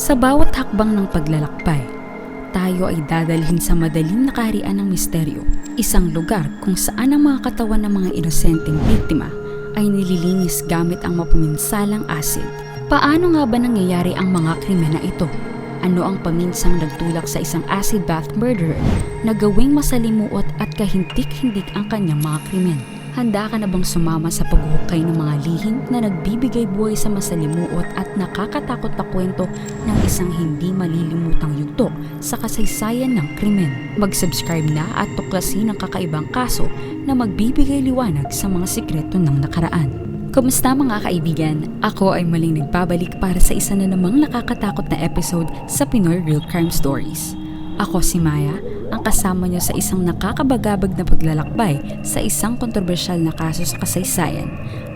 Sa bawat hakbang ng paglalakbay, tayo ay dadalhin sa madaling nakaharian ng misteryo, isang lugar kung saan ang mga katawan ng mga inosenteng biktima ay nililinis gamit ang mapaminsalang acid. Paano nga ba nangyayari ang mga krimen na ito? Ano ang paminsang nagtulak sa isang acid bath murderer na gawing masalimuot at kahintik-hindik ang kanyang mga krimen? Handa ka na bang sumama sa paghukay ng mga lihim na nagbibigay buhay sa masalimuot at nakakatakot na kwento ng isang hindi malilimutang yugto sa kasaysayan ng krimen? Mag-subscribe na at tuklasin ang kakaibang kaso na magbibigay liwanag sa mga sikreto ng nakaraan. Kumusta mga kaibigan? Ako ay maling nagbabalik para sa isa na namang nakakatakot na episode sa Pinoy Real Crime Stories. Ako si Maya, kasama niyo sa isang nakakabagabag na paglalakbay sa isang kontrobersyal na kaso sa kasaysayan,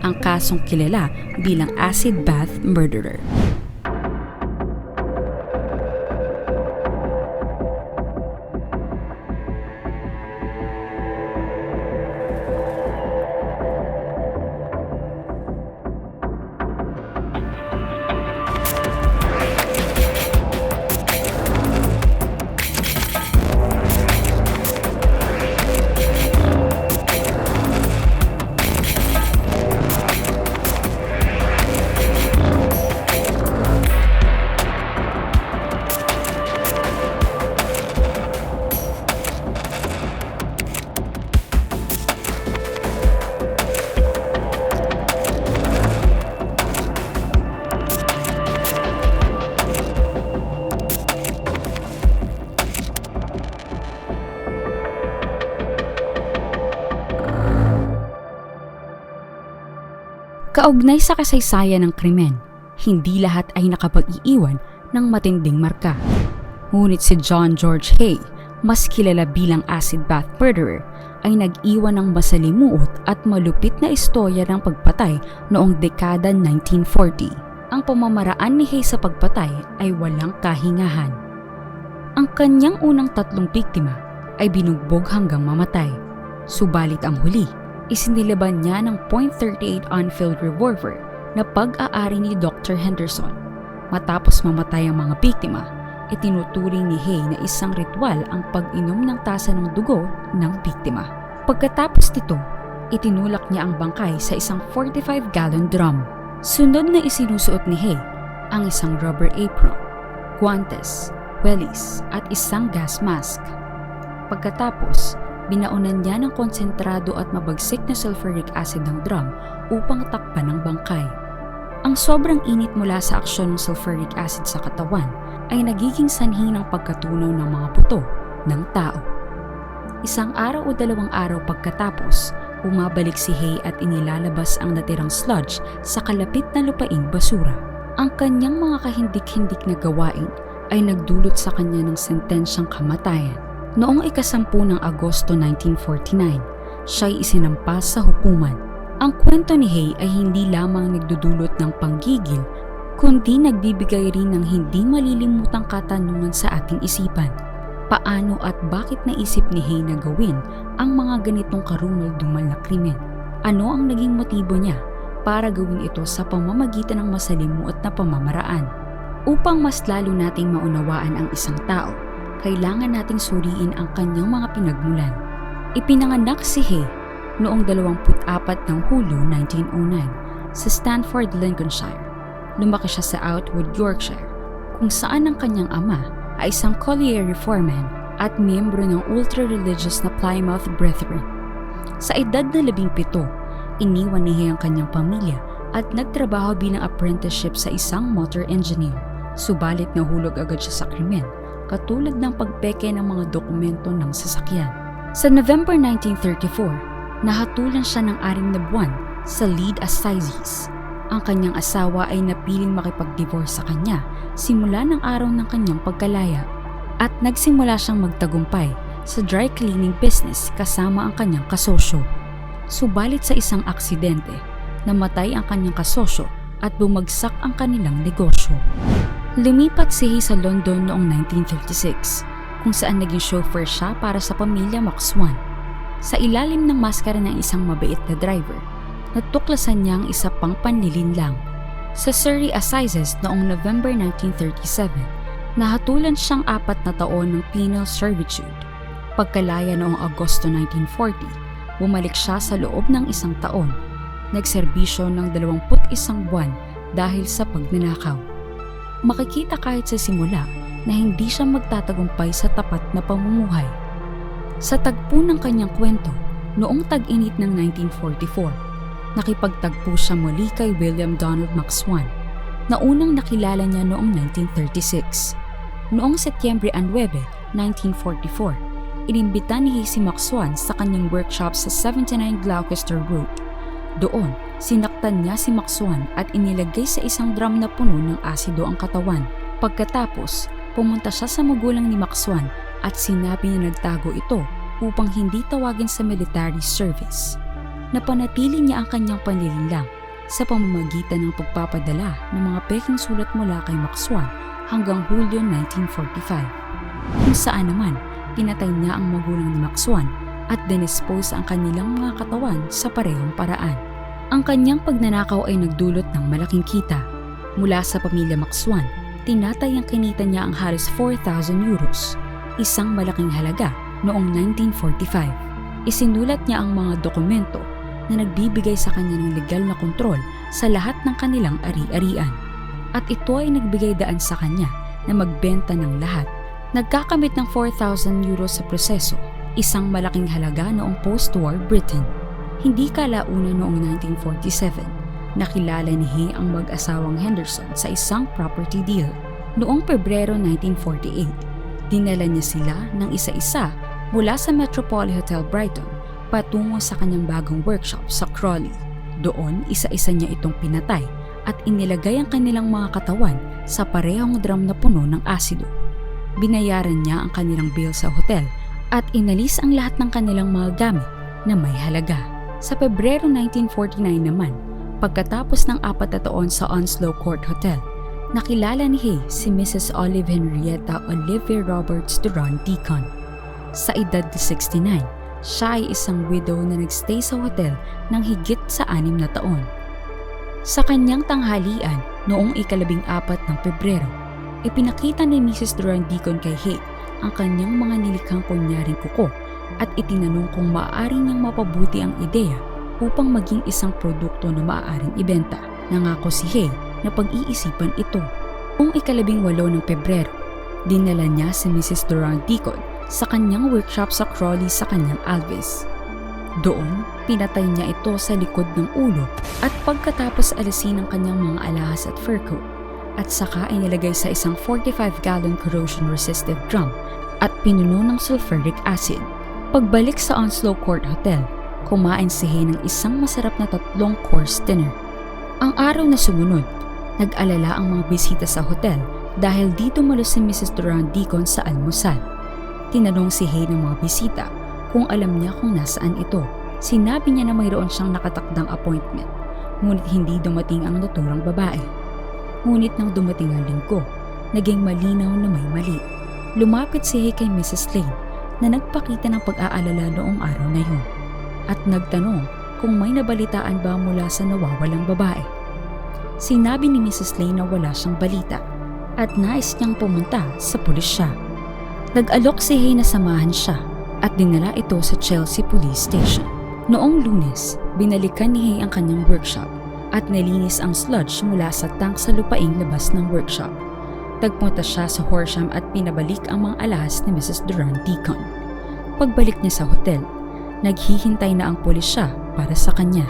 ang kasong kilala bilang acid bath murderer. Kaugnay sa kasaysayan ng krimen, hindi lahat ay nakapag-iiwan ng matinding marka. Ngunit si John George Hay, mas kilala bilang acid bath murderer, ay nag-iwan ng masalimuot at malupit na istorya ng pagpatay noong dekada 1940. Ang pamamaraan ni Hay sa pagpatay ay walang kahingahan. Ang kanyang unang tatlong biktima ay binugbog hanggang mamatay. Subalit ang huli, isinilaban niya ng .38 unfilled revolver na pag-aari ni Dr. Henderson. Matapos mamatay ang mga biktima, itinuturing ni Hay na isang ritual ang pag-inom ng tasa ng dugo ng biktima. Pagkatapos nito, itinulak niya ang bangkay sa isang 45-gallon drum. Sunod na isinusuot ni Hay ang isang rubber apron, guantes, wellies at isang gas mask. Pagkatapos, binaunan niya ng konsentrado at mabagsik na sulfuric acid ng drum upang takpan ang bangkay. Ang sobrang init mula sa aksyon ng sulfuric acid sa katawan ay nagiging sanhi ng pagkatunaw ng mga buto ng tao. Isang araw o dalawang araw pagkatapos, umabalik si Hay at inilalabas ang natirang sludge sa kalapit na lupaing basura. Ang kanyang mga kahindik-hindik na gawain ay nagdulot sa kanya ng sentensyang kamatayan. Noong ikasampu ng Agosto 1949, siya'y isinampas sa hukuman. Ang kwento ni Hay ay hindi lamang nagdudulot ng panggigil, kundi nagbibigay rin ng hindi malilimutang katanungan sa ating isipan. Paano at bakit naisip ni Hay na gawin ang mga ganitong karumal-dumal na krimen? Ano ang naging motibo niya para gawin ito sa pamamagitan ng masalimuot na pamamaraan? Upang mas lalo nating maunawaan ang isang tao, kailangan nating suriin ang kanyang mga pinagmulan. Ipinanganak si Hay noong 24 ng Hulyo 1909 sa Stanford, Lincolnshire. Lumaki siya sa Outwood, Yorkshire, kung saan ang kanyang ama ay isang colliery foreman at miyembro ng ultra-religious na Plymouth Brethren. Sa edad na labing pito, iniwan ni Hay ang kanyang pamilya at nagtrabaho bilang apprenticeship sa isang motor engineer. Subalit nahulog agad siya sa krimen katulad ng pagpeke ng mga dokumento ng sasakyan. Sa November 1934, nahatulan siya ng aring na buwan sa lead assizes. Ang kanyang asawa ay napiling makipag-divorce sa kanya simula ng araw ng kanyang pagkalaya at nagsimula siyang magtagumpay sa dry cleaning business kasama ang kanyang kasosyo. Subalit sa isang aksidente, namatay ang kanyang kasosyo at bumagsak ang kanilang negosyo. Lumipat si Hay sa London noong 1936 kung saan naging chauffeur siya para sa pamilya Max One. Sa ilalim ng maskara ng isang mabait na driver, natuklasan niya ang isa pang panlilinlang. Sa Surrey Assizes noong November 1937, nahatulan siyang apat na taon ng penal servitude. Pagkalaya noong Agosto 1940, bumalik siya sa loob ng isang taon. Nagserbisyo ng 21 buwan dahil sa pagnanakaw. Makikita kahit sa simula na hindi siya magtatagumpay sa tapat na pamumuhay. Sa tagpo ng kanyang kwento, noong tag-init ng 1944, nakipagtagpo siya muli kay William Donald Maxwan na unang nakilala niya noong 1936. Noong Setyembre 9, 1944, inimbita ni si Maxwan sa kanyang workshop sa 79 Gloucester Road. Doon, sinaktan niya si Maxwan at inilagay sa isang drum na puno ng asido ang katawan. Pagkatapos, pumunta siya sa magulang ni Maxwan at sinabi niya nagtago ito upang hindi tawagin sa military service. Napanatili niya ang kanyang panlilinlang sa pamamagitan ng pagpapadala ng mga peking sulat mula kay Maxwan hanggang Hulyo 1945. Kung saan naman, pinatay niya ang magulang ni Maxwan at dinispose ang kanilang mga katawan sa parehong paraan. Ang kanyang pagnanakaw ay nagdulot ng malaking kita. Mula sa pamilya Maxwan, tinatay ang kinita niya ang halos 4,000 euros, isang malaking halaga noong 1945. Isinulat niya ang mga dokumento na nagbibigay sa kanya ng legal na kontrol sa lahat ng kanilang ari-arian. At ito ay nagbigay daan sa kanya na magbenta ng lahat. Nagkakamit ng 4,000 euros sa proseso, isang malaking halaga noong post-war Britain. Hindi kalauna noong 1947, nakilala ni Hay ang mag-asawang Henderson sa isang property deal. Noong Pebrero 1948, dinala niya sila ng isa-isa mula sa Metropole Hotel Brighton patungo sa kanyang bagong workshop sa Crawley. Doon, isa-isa niya itong pinatay at inilagay ang kanilang mga katawan sa parehong drum na puno ng asido. Binayaran niya ang kanilang bill sa hotel at inalis ang lahat ng kanilang mga gamit na may halaga. Sa Pebrero 1949 naman, pagkatapos ng apat na taon sa Onslow Court Hotel, nakilala ni Hay si Mrs. Olive Henrietta Olivia Roberts Duran Deacon. Sa edad na 69, siya ay isang widow na nagstay sa hotel ng higit sa anim na taon. Sa kanyang tanghalian noong ikalabing apat ng Pebrero, ipinakita ni Mrs. Duran Deacon kay Hay ang kanyang mga nilikhang kunyaring kuko at itinanong kung maaari niyang mapabuti ang ideya upang maging isang produkto na maaaring ibenta. Nangako si Hay na pag-iisipan ito. Noong ikalabing walo ng Pebrero, dinala niya si Mrs. Duran Deacon sa kanyang workshop sa Crawley sa kanyang Alves. Doon, pinatay niya ito sa likod ng ulo at pagkatapos alisin ang kanyang mga alahas at fur coat at saka inilagay sa isang 45-gallon corrosion-resistive drum at pinuno ng sulfuric acid. Pagbalik sa Onslow Court Hotel, kumain si Hay ng isang masarap na tatlong course dinner. Ang araw na sumunod, nag-alala ang mga bisita sa hotel dahil dito malos si Mrs. Duran Deacon sa almusal. Tinanong si Hay ng mga bisita kung alam niya kung nasaan ito. Sinabi niya na mayroon siyang nakatakdang appointment, ngunit hindi dumating ang naturang babae. Ngunit nang dumating ang linggo, naging malinaw na may mali. Lumapit si Hay kay Mrs. Lane na nagpakita ng pag-aalala noong araw na yun at nagtanong kung may nabalitaan ba mula sa nawawalang babae. Sinabi ni Mrs. Lane na wala siyang balita at nais niyang pumunta sa pulisya. Nag-alok si Hay na samahan siya at dinala ito sa Chelsea Police Station. Noong lunes, binalikan ni Hay ang kanyang workshop at nalinis ang sludge mula sa tank sa lupaing labas ng workshop. Tagpunta siya sa Horsham at pinabalik ang mga alahas ni Mrs. Duran Deacon. Pagbalik niya sa hotel, naghihintay na ang pulisya para sa kanya.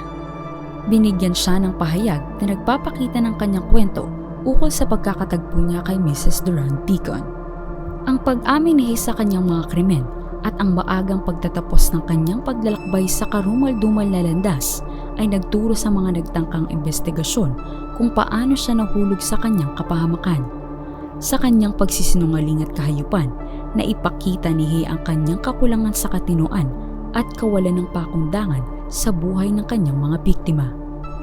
Binigyan siya ng pahayag na nagpapakita ng kanyang kwento ukol sa pagkakatagpo niya kay Mrs. Duran Deacon. Ang pag-amin ni sa kanyang mga krimen at ang maagang pagtatapos ng kanyang paglalakbay sa karumal-dumal na landas ay nagturo sa mga nagtangkang investigasyon kung paano siya nahulog sa kanyang kapahamakan. Sa kanyang pagsisinungaling at kahayupan, na ipakita ni Hay ang kanyang kakulangan sa katinuan at kawalan ng pakundangan sa buhay ng kanyang mga biktima.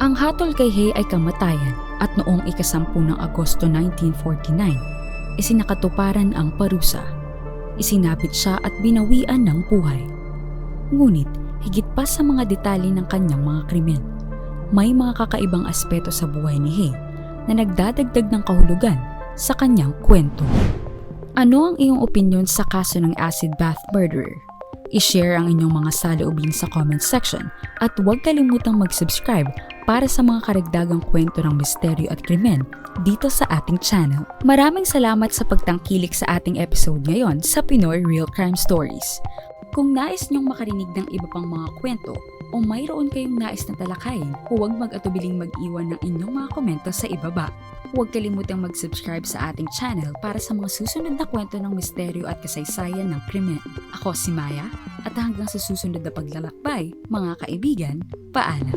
Ang hatol kay Hay ay kamatayan at noong ikasampu ng Agosto 1949, isinakatuparan ang parusa. Isinapit siya at binawian ng buhay. Ngunit higit pa sa mga detalye ng kanyang mga krimen, may mga kakaibang aspeto sa buhay ni Hay na nagdadagdag ng kahulugan sa kanyang kwento. Ano ang iyong opinion sa kaso ng acid bath murderer? I-share ang inyong mga saloobin sa comment section at huwag kalimutang mag-subscribe para sa mga karagdagang kwento ng misteryo at krimen dito sa ating channel. Maraming salamat sa pagtangkilik sa ating episode ngayon sa Pinoy Real Crime Stories. Kung nais niyong makarinig ng iba pang mga kwento o mayroon kayong nais na talakayin, huwag mag-atubiling mag-iwan ng inyong mga komento sa ibaba. Huwag kalimutang mag-subscribe sa ating channel para sa mga susunod na kwento ng misteryo at kasaysayan ng krimen. Ako si Maya at hanggang sa susunod na paglalakbay, mga kaibigan, paalam.